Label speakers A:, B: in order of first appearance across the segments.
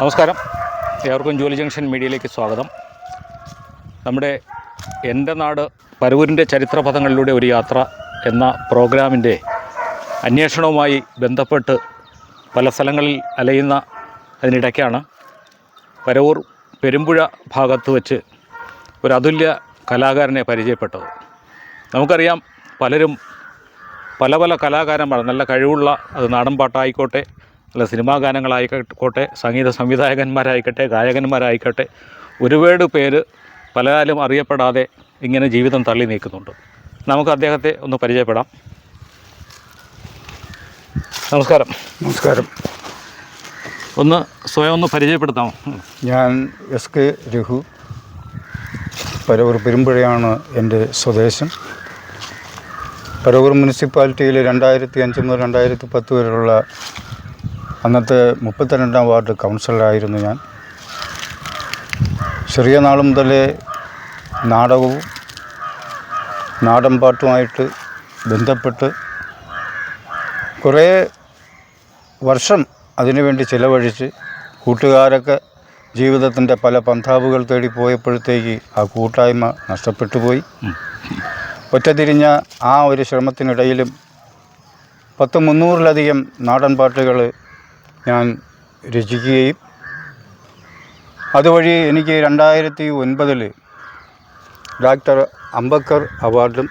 A: നമസ്കാരം. ഏവർക്കും ജോലി ജംഗ്ഷൻ മീഡിയയിലേക്ക് സ്വാഗതം. നമ്മുടെ എന്റെ നാട് പരവൂരിന്റെ ചരിത്രപഥങ്ങളിലൂടെ ഒരു യാത്ര എന്ന പ്രോഗ്രാമിന്റെ അന്വേഷണവുമായി ബന്ധപ്പെട്ട് പല സ്ഥലങ്ങളിൽ അലയുന്ന അതിനിടയ്ക്കാണ് പരവൂർ പെരുമ്പുഴ ഭാഗത്ത് വെച്ച് ഒരു അതുല്യ കലാകാരനെ പരിചയപ്പെട്ടത്. നമുക്കറിയാം പലരും പല പല കലാകാരന്മാർ നല്ല കഴിവുള്ള അത് നാടൻ പാട്ടായിക്കോട്ടെ അല്ല സിനിമാ ഗാനങ്ങളായിക്കോട്ടെ സംഗീത സംവിധായകന്മാരായിക്കോട്ടെ ഗായകന്മാരായിക്കോട്ടെ ഒരുപാട് പേര് പലകാലം അറിയപ്പെടാതെ ഇങ്ങനെ ജീവിതം തള്ളി നീക്കുന്നുണ്ട്. നമുക്ക് അദ്ദേഹത്തെ ഒന്ന് പരിചയപ്പെടാം. നമസ്കാരം.
B: നമസ്കാരം.
A: ഒന്ന് സ്വയം ഒന്ന് പരിചയപ്പെടുത്താമോ?
B: ഞാൻ എസ് കെ രഘു. പരവൂർ പെരുമ്പുഴയാണ് എന്റെ സ്വദേശം. പരവൂർ മുനിസിപ്പാലിറ്റിയിൽ രണ്ടായിരത്തി അഞ്ച് മുതൽ രണ്ടായിരത്തി പത്ത് വരെയുള്ള അന്നത്തെ മുപ്പത്തിരണ്ടാം വാർഡ് കൗൺസിലറായിരുന്നു ഞാൻ. ചെറിയ നാൾ മുതലേ നാടകവും നാടൻ പാട്ടുമായിട്ട് ബന്ധപ്പെട്ട് കുറേ വർഷം അതിനുവേണ്ടി ചിലവഴിച്ച് കൂട്ടുകാരൊക്കെ ജീവിതത്തിന്റെ പല പന്ഥാവുകൾ തേടി പോയപ്പോഴത്തേക്ക് ആ കൂട്ടായ്മ നഷ്ടപ്പെട്ടു പോയി. ഒറ്റതിരിഞ്ഞ ആ ഒരു ശ്രമത്തിനിടയിലും പത്ത് മുന്നൂറിലധികം നാടൻ പാട്ടുകൾ ഞാൻ രചിക്കുകയും അതുവഴി എനിക്ക് രണ്ടായിരത്തി ഒൻപതിൽ ഡോക്ടർ അംബക്കർ അവാർഡും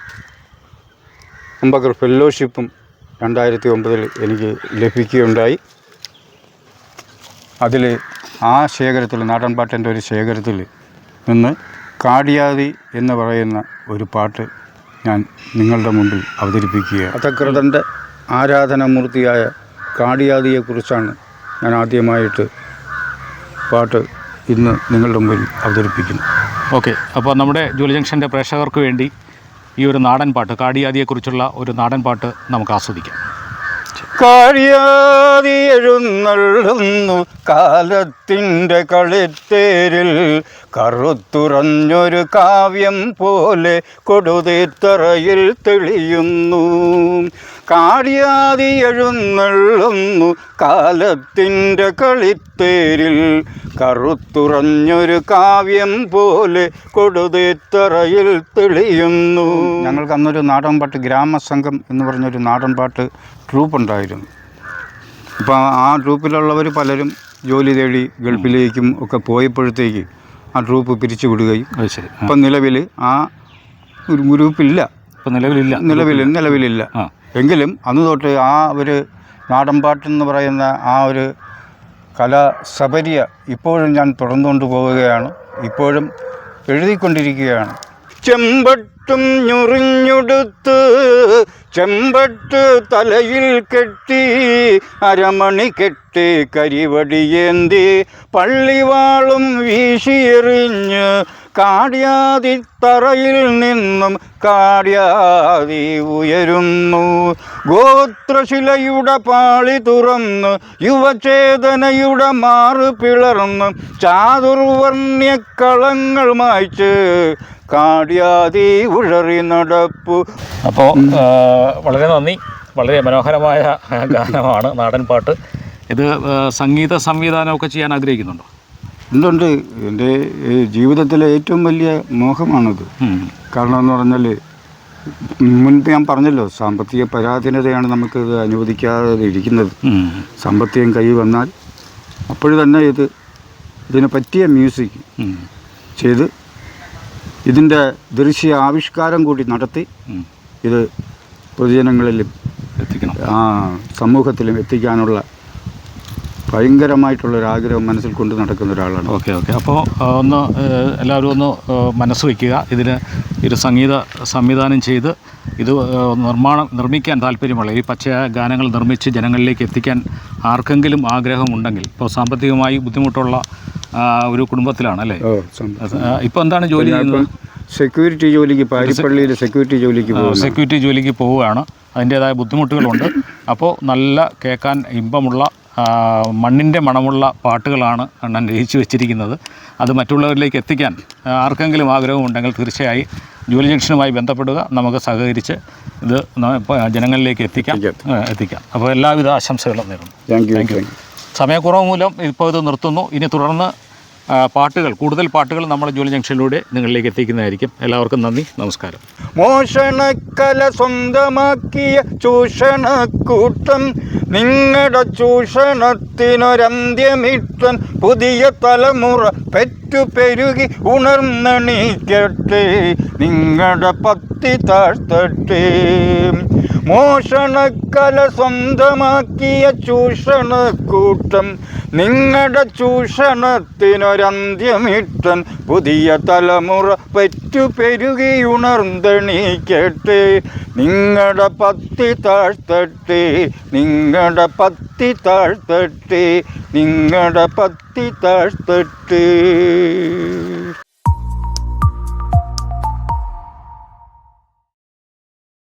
B: അംബക്കർ ഫെല്ലോഷിപ്പും രണ്ടായിരത്തി ഒമ്പതിൽ എനിക്ക് ലഭിക്കുകയുണ്ടായി. അതിൽ ആ ശേഖരത്തിൽ നാടൻപാട്ടിന്റെ ഒരു ശേഖരത്തിൽ നിന്ന് കാടിയാതി എന്ന് പറയുന്ന ഒരു പാട്ട് ഞാൻ നിങ്ങളുടെ മുമ്പിൽ അവതരിപ്പിക്കുകയാണ്. അധകൃതന്റെ ആരാധനാമൂർത്തിയായ കാടിയാതിയെക്കുറിച്ചാണ് ഞാൻ ആദ്യമായിട്ട് പാട്ട് ഇന്ന് നിങ്ങളുടെ മുമ്പിൽ അവതരിപ്പിക്കുന്നു.
A: ഓക്കെ അപ്പോൾ നമ്മുടെ ജൂലി ജംഗ്ഷന്റെ പ്രേക്ഷകർക്ക് വേണ്ടി ഈ ഒരു നാടൻ പാട്ട് കാടിയാതിയെക്കുറിച്ചുള്ള ഒരു നാടൻ പാട്ട് നമുക്ക് ആസ്വദിക്കാം.
B: കാഴിയാതി എഴുന്നള്ളുന്നു കാലത്തിന്റെ കളിത്തേരിൽ. കറുത്തുറഞ്ഞൊരു കാവ്യം പോലെ കൊടുതിത്തറയിൽ തെളിയുന്നു. കാടിയാതി എഴുന്നള്ളുന്നു കാലത്തിന്റെ കളിത്തേരിൽ കറുത്തുറഞ്ഞൊരു കാവ്യം പോലെ കൊടുതേത്തറയിൽ തെളിയുന്നു. ഞങ്ങൾക്ക് അന്നൊരു നാടൻപാട്ട് ഗ്രാമസംഘം എന്ന് പറഞ്ഞൊരു നാടൻപാട്ട് ട്രൂപ്പ് ഉണ്ടായിരുന്നു അപ്പോൾ ആ ട്രൂപ്പിലുള്ളവർ പലരും ജോലി തേടി ഗൾഫിലേക്കും ഒക്കെ പോയപ്പോഴത്തേക്ക് ആ ട്രൂപ്പ് പിരിച്ചു വിടുകയും. ഇപ്പം നിലവിൽ ആ ഒരു ഗ്രൂപ്പില്ല.
A: ഇപ്പം നിലവിലില്ല.
B: നിലവിൽ നിലവിലില്ല.
A: ആ.
B: എങ്കിലും അന്ന് തൊട്ട് ആ ഒരു നാടൻപാട്ടെന്ന് പറയുന്ന ആ ഒരു കലാസബരിയ ഇപ്പോഴും ഞാൻ തുടർന്നുകൊണ്ട് പോവുകയാണ്. ഇപ്പോഴും എഴുതിക്കൊണ്ടിരിക്കുകയാണ്. ചെമ്പട്ടും ഞുറിഞ്ഞുടുത്ത് ചെമ്പട്ട് തലയിൽ കെട്ടി അരമണി കെട്ടി കരിവടിയേന്തി പള്ളിവാളും വീശിയെറിഞ്ഞ് കാടിയാതി തറയിൽ നിന്നും കാടിയാതി ഉയരുന്നു. ഗോത്രശിലയുടെ പാളി തുറന്ന്. യുവചേതനയുടെ മാറ് പിളർന്ന്. ചാതുർവർണ്യക്കളങ്ങൾ മായ്ച്ച് കാടിയാതി ഉഴറി നടപ്പു.
A: അപ്പോൾ വളരെ നന്ദി. വളരെ മനോഹരമായ ഗാനമാണ് നാടൻ പാട്ട് ഇത് സംഗീത സംവിധാനമൊക്കെ ചെയ്യാൻ ആഗ്രഹിക്കുന്നുണ്ടോ?
B: എന്തുണ്ട്? എന്റെ ജീവിതത്തിലെ ഏറ്റവും വലിയ മോഹമാണത്. കാരണം എന്ന് പറഞ്ഞാൽ മുൻപ് ഞാൻ പറഞ്ഞല്ലോ സാമ്പത്തിക പരാധീനതയാണ് നമുക്ക് അനുവദിക്കാതെ ഇരിക്കുന്നത്. സാമ്പത്തികം കൈ വന്നാൽ അപ്പോൾ തന്നെ ഇത് ഇതിനെ പറ്റിയ മ്യൂസിക് ചെയ്ത് ഇതിന്റെ ദൃശ്യ ആവിഷ്കാരം കൂടി നടത്തി ഇത് പൊതുജനങ്ങളിലും
A: എത്തിക്കണം.
B: ആ സമൂഹത്തിലും എത്തിക്കാനുള്ള ഭയങ്കരമായിട്ടുള്ളൊരാഗ്രഹം മനസ്സിൽ കൊണ്ട് നടക്കുന്ന ഒരാളാണ്.
A: Okay okay. അപ്പോൾ ഒന്ന് എല്ലാവരും ഒന്ന് മനസ്സ് വയ്ക്കുക ഇതിന് ഒരു സംഗീത സംവിധാനം ചെയ്ത് ഇത് നിർമ്മാണം നിർമ്മിക്കാൻ താല്പര്യമുള്ള ഈ പച്ച ഗാനങ്ങൾ നിർമ്മിച്ച് ജനങ്ങളിലേക്ക് എത്തിക്കാൻ ആർക്കെങ്കിലും ആഗ്രഹമുണ്ടെങ്കിൽ ഇപ്പോൾ സാമ്പത്തികമായി ബുദ്ധിമുട്ടുള്ള ഒരു കുടുംബത്തിലാണ് അല്ലേ? ഇപ്പോൾ എന്താണ് ജോലി ചെയ്യുന്നത്?
B: സെക്യൂരിറ്റി ജോലിക്ക് പാരിപ്പള്ളിയിൽ സെക്യൂരിറ്റി ജോലിക്ക്
A: സെക്യൂരിറ്റി ജോലിക്ക് പോവുകയാണ്. അതിന്റേതായ ബുദ്ധിമുട്ടുകളുണ്ട്. അപ്പോൾ നല്ല കേൾക്കാൻ ഇമ്പമുള്ള മണ്ണിന്റെ മണമുള്ള പാട്ടുകളാണ് അണ്ണൻ രചിച്ചു വെച്ചിരിക്കുന്നത്. അത് മറ്റുള്ളവരിലേക്ക് എത്തിക്കാൻ ആർക്കെങ്കിലും ആഗ്രഹമുണ്ടെങ്കിൽ തീർച്ചയായും ജോലി ജംഗ്ഷനുമായി ബന്ധപ്പെടുക. നമുക്ക് സഹകരിച്ച് ഇത് ജനങ്ങളിലേക്ക് എത്തിക്കാം.
B: എത്തിക്കാം.
A: അപ്പോൾ എല്ലാവിധ ആശംസകളും നേരുന്നു.
B: താങ്ക് യു
A: സമയക്കുറവ് മൂലം ഇപ്പോൾ ഇത് നിർത്തുന്നു. ഇനി തുടർന്ന് പാട്ടുകൾ കൂടുതൽ പാട്ടുകൾ നമ്മൾ ജോലി ജംഗ്ഷനിലൂടെ നിങ്ങളിലേക്ക് എത്തിക്കുന്നതായിരിക്കും. എല്ലാവർക്കും നന്ദി നമസ്കാരം.
B: മോഷണക്കല സ്വന്തമാക്കിയ ചൂഷണക്കൂട്ടം നിങ്ങളുടെ ചൂഷണത്തിനൊരന്ത്യമിട്ടൻ പുതിയ തലമുറ പെറ്റു പെരുകി ഉണർന്നണീക്കട്ടെ നിങ്ങളുടെ പത്തി താഴ്ത്തട്ടെ. മോഷണക്കല സ്വന്തമാക്കിയ ചൂഷണക്കൂട്ടം നിങ്ങളുടെ ചൂഷണത്തിനൊരന്ത്യമിട്ടൻ പുതിയ തലമുറ പറ്റു പെരുകി ഉണർന്നണീക്കട്ടെ നിങ്ങളുടെ പത്തി താഴ്ത്തട്ടെ നിങ്ങളുടെ പത്തി താഴ്ത്തട്ടെ നിങ്ങളുടെ പത്തി താഴ്ത്തട്ടെ.